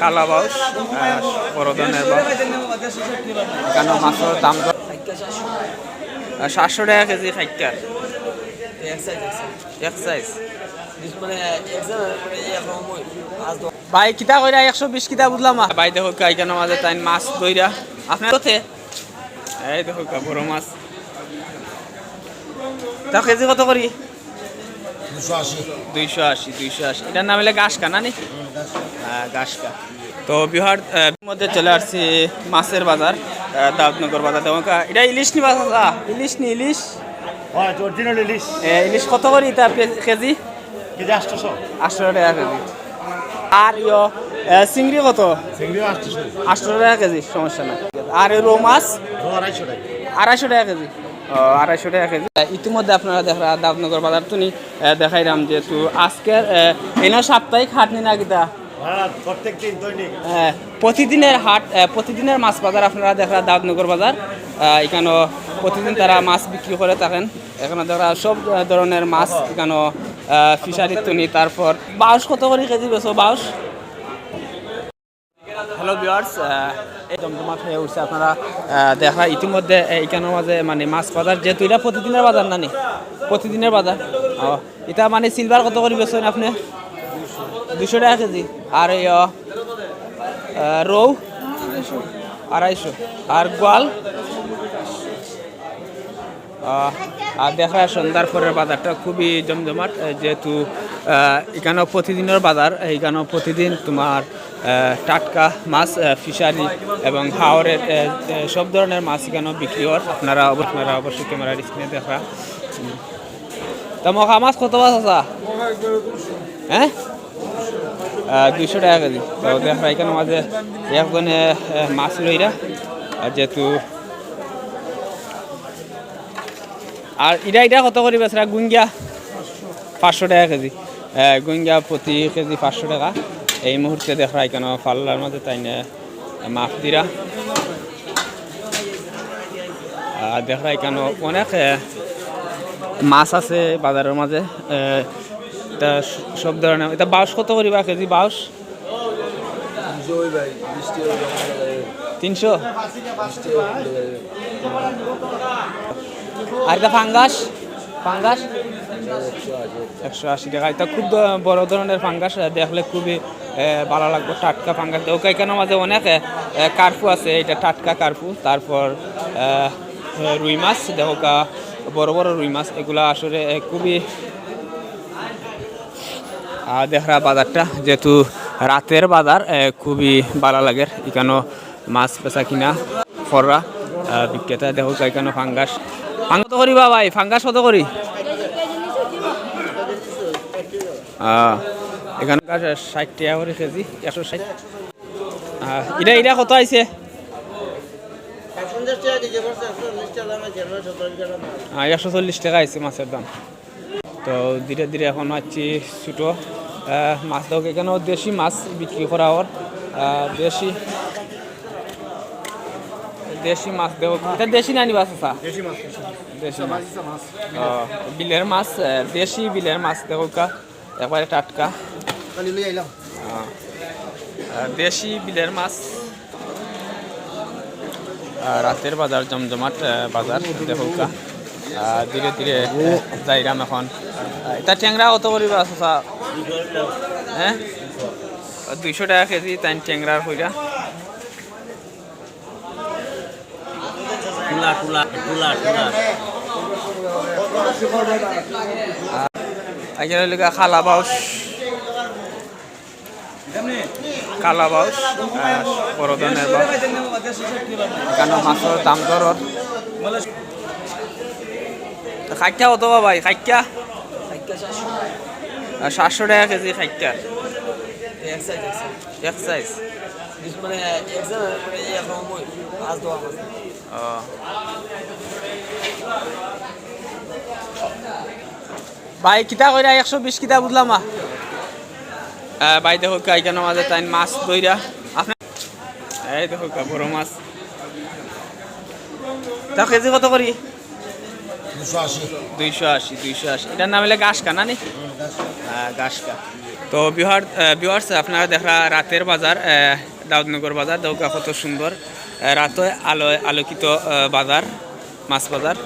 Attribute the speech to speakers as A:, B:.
A: কালা বাউস বড় ধরনের বাউস এখানে মাছের দাম সাতশো টাকা কেজি খাইটার এক সাইজ ভাই কিতা কইরা একশো বিশ কিতা বুঝলাম। ভাই দেখো এখানে মাঝে তাই মাছ দইরা আপনার কোথে এই দেখো বড় মাছ। তা কেজি কত করি? দুইশো আশি দুইশো আশি। এটার নাম হলে গাছকা না নি হ্যাঁ গাছকা তো বিহার মধ্যে চলে আসছি মাছের বাজার বাজার। এটা ইলিশ নি আছে ইলিশ নি ইলিশ?
B: ইলিশ।
A: ইলিশ কত করি তা পে- কেজি? আটশো টাকা কেজি। আর ইয় চিংড়ি কত? আটশো টাকা কেজি সমস্যা আর রৌ মাছ?
B: আড়াইশো টাকা
A: কেজি। আড়াইশো টাকা কেজি। ইতিমধ্যে আপনারা দেখা দাবনগর বাজার তুমি দেখাইলাম যেহেতু আজকের এনে সাপ্তাহিক হাট নি না কিতা
B: হ্যাঁ
A: হ্যাঁ, প্রতিদিনের হাট প্রতিদিনের মাছ বাজার আপনারা দেখা দাউদনগর বাজার এখানে প্রতিদিন তারা মাছ বিক্রি করে থাকেন। এখানে দেখা সব ধরনের মাছ এখানে ফিশারি তুনি তারপর বাউস কত করে কেজি বেছো বাউস হ্যালো ভিউয়ার্স এই জমজমাট হয়ে উঠছে আপনারা দেখা, ইতিমধ্যে এইখানের মাঝে মানে মাছ বাজার, যেহেতু এটা প্রতিদিনের বাজার নানি প্রতিদিনের বাজার। ও, এটা মানে সিলভার কত করে বেছেন আপনি? দুশো টাকা কেজি। আর রৌ? আড়াইশো। আর গোয়াল? আর দেখা, সন্ধ্যার পরের বাজারটা খুবই জমজমাট যেহেতু এখানেও প্রতিদিনের বাজার এখানেও প্রতিদিন তোমার টাটকা মাছ ফিশারি এবং আহ, সব ধরনের মাছ এখানেও বিক্রি হয়। আপনারা আপনারা অবশ্যই ক্যামেরার স্ক্রিনে দেখা। তা মখা মাছ কত মাছ আছে? হ্যাঁ? দুইশো টাকা কেজি। তো দেখা এখানে মাঝে একজনে মাছ লইরা আর যেহেতু আর এটা এটা কত করি বেচরা? গুঙ্গিয়া পাঁচশো। টাকা কেজি। গুঙ্গিয়া প্রতি কেজি পাঁচশো টাকা। এই মুহূর্তে দেখা এখানে পাল্লার মধ্যে তাই না? মাছ দিরা। আর দেখা এখানে অনেক মাছ আছে বাজারের মাঝে সব ধরনের, এটা বাউস কত করিবা কেজি বাউস তিনশো? আর এটা ফাঙ্গাস? ফাঙ্গাস? একশো আশি টাকা। এটা খুব বড় ধরনের ফাঙ্গাস দেখলে খুবই ভালো লাগবে টাটকা ফাঙ্গাস ওকে এখানে মাঝে অনেক কার্পু আছে এটা টাটকা কার্পু। তারপর রুই মাছ দেখো কা বড় বড় রুই মাছ। এগুলা আসলে খুবই দেখরা বাজারটা। যেহেতু রাতের বাজার খুবই ভালো লাগে। এখানে মাছ বেচা কিনা ফররা বিক্রেতা দেখো এখানে ফাঙ্গাস ফাঙ্গাস কত করি বা ভাই ফাঙ্গাস কত করি? আহ, এখানে ষাট টাকা করে কেজি একশো ষাট। আহ, এটা এটা কত আইছে? আহ, একশো চল্লিশ টাকা আইছে মাছের দাম। তো ধীরে ধীরে এখন হচ্ছে ছোটো। মাছ দাও এখানেও দেশি মাছ বিক্রি করা ওর আহ, দেশি দেশি মাছ এটা দেশি নানি মাছ আছে
B: দেশি মাছ
A: দেশি মাছ। বিলের মাছ দেশি বিলের মাছ দেখো কা একবারে টাটকা।
B: কালি লই আইলাম
A: দেশি বিলের মাছ। রাতের বাজার জমজমাট বাজার দেখো ধীরে ধীরে যাইরাম এখন। এটা ট্যাংরা কত করিবা আছে হ্যাঁ? দুইশো টাকা কেজি তাই ট্যাংরার হইরা খালা বাউস। কালা বাউস বাউস মাছের দাম দর খাইটা কত বা ভাই? খাইটা সাতশো টাকা কেজি খাইটা এক সাইজ ও। ভাই, কিতা কইরা একশো বিশ কিতা বুঝলাম ভাই দেখো এখানে মাঝে তাই মাছ দইরা আপনার এই দেখো কা বড় মাছ। তা কেজি কত করি? দুইশো আশি দুইশো আশি। এটার নাম হলে গাছকা না নি? হ্যাঁ গাছকা তো বিহার বিহার আপনারা দেখা রাতের বাজার দাউদনগর বাজার দেখা কত সুন্দর রাতে আলো আলোকিত বাজার মাছ বাজার।